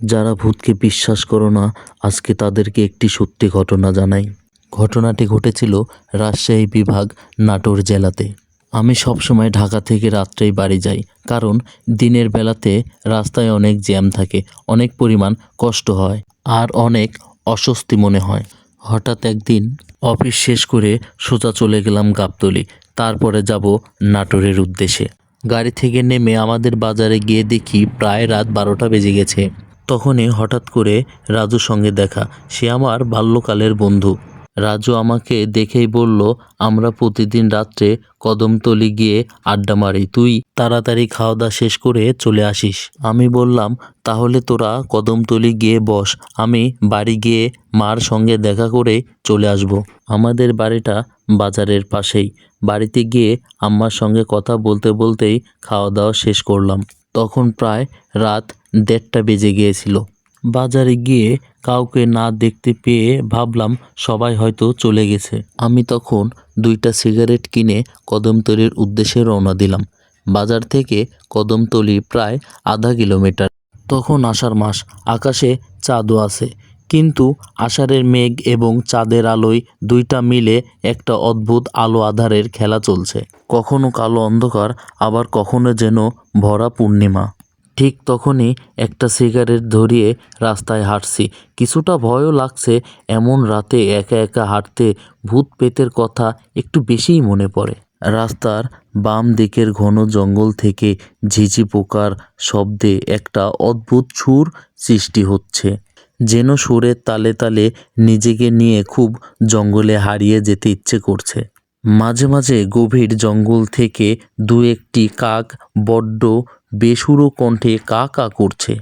যারা ভূতকে বিশ্বাস করো না, আজকে তাদেরকে একটি সত্যি ঘটনা জানাই। ঘটনাটি ঘটেছিল রাজশাহী বিভাগ নাটোর জেলাতে। আমি সবসময় ঢাকা থেকে রাত্রেই বাড়ি যাই, কারণ দিনের বেলাতে রাস্তায় অনেক জ্যাম থাকে, অনেক পরিমাণ কষ্ট হয়, আর অনেক অস্বস্তি মনে হয়। হঠাৎ একদিন অফিস শেষ করে সোজা চলে গেলাম গাবতলি, তারপরে যাব নাটোরের উদ্দেশ্যে। গাড়ি থেকে নেমে আমাদের বাজারে গিয়ে দেখি প্রায় রাত বারোটা বেজে গেছে। তখনই হঠাৎ করে রাজুর সঙ্গে দেখা। সে আমার বাল্যকালের বন্ধু। রাজু আমাকে দেখেই বলল, আমরা প্রতিদিন রাত্রে কদমতলি গিয়ে আড্ডা মারি। তুই তাড়াতাড়ি খাওয়া দাওয়া শেষ করে চলে আসিস। আমি বললাম, তাহলে তোরা কদমতলি গিয়ে বস। আমি বাড়ি গিয়ে মার সঙ্গে দেখা করে চলে আসব। আমাদের বাড়িটা বাজারের পাশেই। বাড়িতে গিয়ে আম্মার সঙ্গে কথা বলতে বলতেই খাওয়া দাওয়া শেষ করলাম। তখন প্রায় রাত দেড়টা বেজে গিয়েছিল। বাজারে গিয়ে কাউকে না দেখতে পেয়ে ভাবলাম সবাই হয়তো চলে গেছে। আমি তখন দুইটা সিগারেট কিনে কদমতলির উদ্দেশ্যে রওনা দিলাম। বাজার থেকে কদমতলি প্রায় আধা কিলোমিটার। তখন আষাঢ় মাস, আকাশে চাঁদও আছে। কিন্তু আষাঢ়ের মেঘ এবং চাঁদের আলোয় দুইটা মিলে একটা অদ্ভুত আলো আধারের খেলা চলছে। কখনো কালো অন্ধকার, আবার কখনো যেন ভরা পূর্ণিমা। ঠিক তখনই একটা সিগারেট ধরিয়ে রাস্তায় হাঁটছি। কিছুটা ভয়ও লাগছে, এমন রাতে একা একা হাঁটতে ভূত পেতের কথা একটু বেশিই মনে পড়ে। রাস্তার বাম দিকের ঘন জঙ্গল থেকে ঝিঝি পোকার শব্দে একটা অদ্ভুত সুর সৃষ্টি হচ্ছে। যেন সুরের তালে তালে নিজেকে নিয়ে খুব জঙ্গলে হারিয়ে যেতে ইচ্ছে করছে। মাঝে মাঝে গভীর জঙ্গল থেকে দু একটি কাক বড্ড বেসুরো কণ্ঠে কা কা করছে।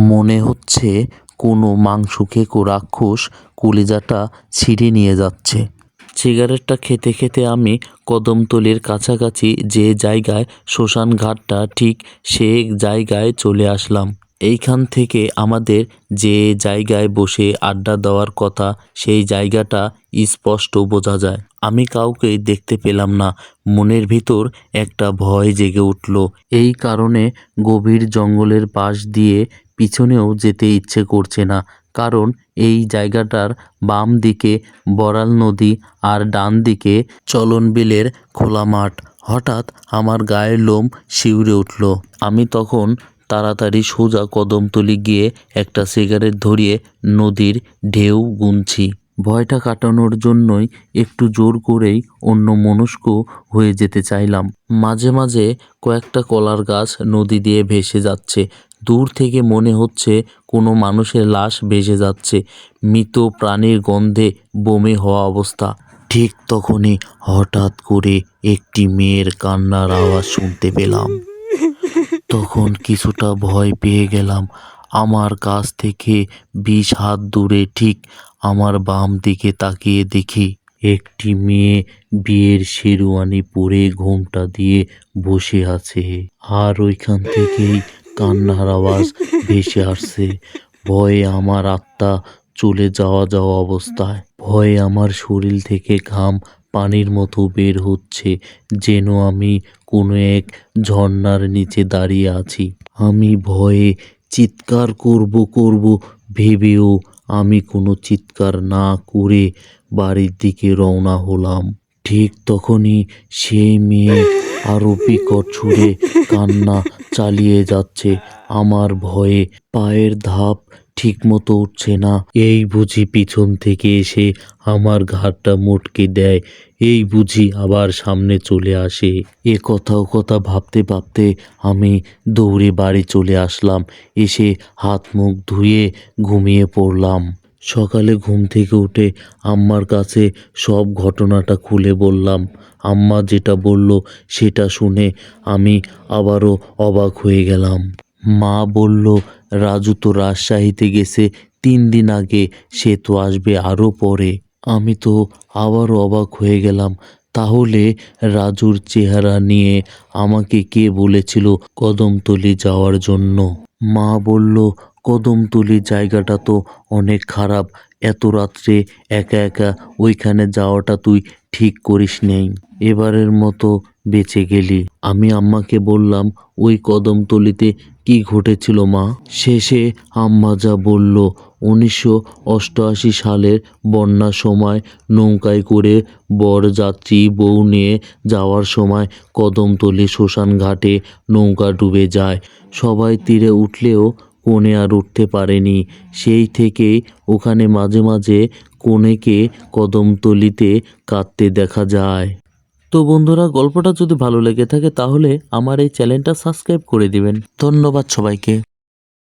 মনে হচ্ছে কোনো মাংস মাংসখেকো রাক্ষস কলিজাটা ছিঁড়ে নিয়ে যাচ্ছে। সিগারেটটা খেতে খেতে আমি কদমতলির কাছাকাছি যে জায়গায় শ্মশান ঘাটটা ঠিক সে জায়গায় চলে আসলাম। এইখান থেকে আমাদের যে জায়গায় বসে আড্ডা দেওয়ার কথা, সেই জায়গাটা স্পষ্ট বোঝা যায়। আমি কাউকে দেখতে পেলাম না। মনের ভিতর একটা ভয় জেগে উঠল। এই কারণে গভীর জঙ্গলের পাশ দিয়ে পিছনেও যেতে ইচ্ছে করছে না। কারণ এই জায়গাটার বাম দিকে বড়াল নদী আর ডান দিকে চলন বিলের খোলা মাঠ। হঠাৎ আমার গায়ের লোম শিউরে উঠল। আমি তখন তাড়াতাড়ি সোজা কদমতলি গিয়ে একটা সিগারেট ধরিয়ে নদীর ঢেউ গুনছি। ভয়টা কাটানোর জন্যই একটু জোর করেই অন্য মনস্ক হয়ে যেতে চাইলাম। মাঝে মাঝে কয়েকটা কলার গাছ নদী দিয়ে ভেসে যাচ্ছে। দূর থেকে মনে হচ্ছে কোনো মানুষের লাশ ভেসে যাচ্ছে। মৃত প্রাণীর গন্ধে বমি হওয়া অবস্থা। ঠিক তখনই হঠাৎ করে একটি মেয়ের কান্নার আওয়াজ শুনতে পেলাম। তখন কিছুটা ভয় পেয়ে গেলাম। আমার কাছ থেকে বিশ হাত দূরে ঠিক আমার বাম দিকে তাকিয়ে দেখি একটি মেয়ে বিয়ের শেরওয়ানি পরে ঘোমটা দিয়ে বসে আছে আর ওইখান থেকেই কান্নার আওয়াজ ভেসে আসছে। ভয়ে আমার আত্মা চলে যাওয়া যাওয়া অবস্থায়। ভয়ে আমার শরীর থেকে ঘাম পানির মতো বের হচ্ছে, যেন আমি কোনো এক ঝর্ণার নিচে দাঁড়িয়ে আছি। আমি ভয়ে চিৎকার করব করব ভেবেও আমি কোনো চিৎকার না করে বাড়ির দিকে রওনা হলাম। ঠিক তখনই সেই মেয়ে আরও বিকট ছুড়ে কান্না চালিয়ে যাচ্ছে। আমার ভয়ে পায়ের ধাপ ঠিক মতো উঠছে না। এই বুঝি পিছন থেকে এসে আমার ঘাটটা মোটকে দেয়। এই বুঝি আবার সামনে চলে আসে। এ কথা ও কথা ভাবতে ভাবতে আমি দৌড়ে বাড়ি চলে আসলাম। এসে হাত মুখ ধুয়ে ঘুমিয়ে পড়লাম। সকালে ঘুম থেকে উঠে আম্মার কাছে সব ঘটনাটা খুলে বললাম। আম্মা যেটা বলল সেটা শুনে আমি আবারও অবাক হয়ে গেলাম। মা বলল, রাজু তো রাজশাহীতে গেছে, তিন দিন আগে সে তো আসবে আরও পরে। আমি তো আবারও অবাক হয়ে গেলাম। তাহলে রাজুর চেহারা নিয়ে আমাকে কে বলেছিল কদমতলি যাওয়ার জন্য? মা বলল, কদমতলি জায়গাটা তো অনেক খারাপ। এত রাত্রে একা একা ওইখানে যাওয়াটা তুই ঠিক করিস নেই। এবারের মতো বেঁচে গেলি। আমি আম্মাকে বললাম, ওই কদমতলিতে কি ঘটেছিল মা? শেষে আম্মা যা বলল উনিশশো অষ্টআশি সালের বন্যার সময় নৌকায় করে বরযাত্রী বউ নিয়ে যাওয়ার সময় কদমতলি শ্মশান ঘাটে নৌকা ডুবে যায়। সবাই তীরে উঠলেও কোণে আর উঠতে পারেনি। সেই থেকেই ওখানে মাঝে মাঝে কোণেকে কদমতলিতে কাঁদতে দেখা যায়। তো বন্ধুরা, গল্পটা যদি ভালো লেগে থাকে তাহলে আমার এই চ্যানেলটা সাবস্ক্রাইব করে দিবেন। ধন্যবাদ সবাইকে।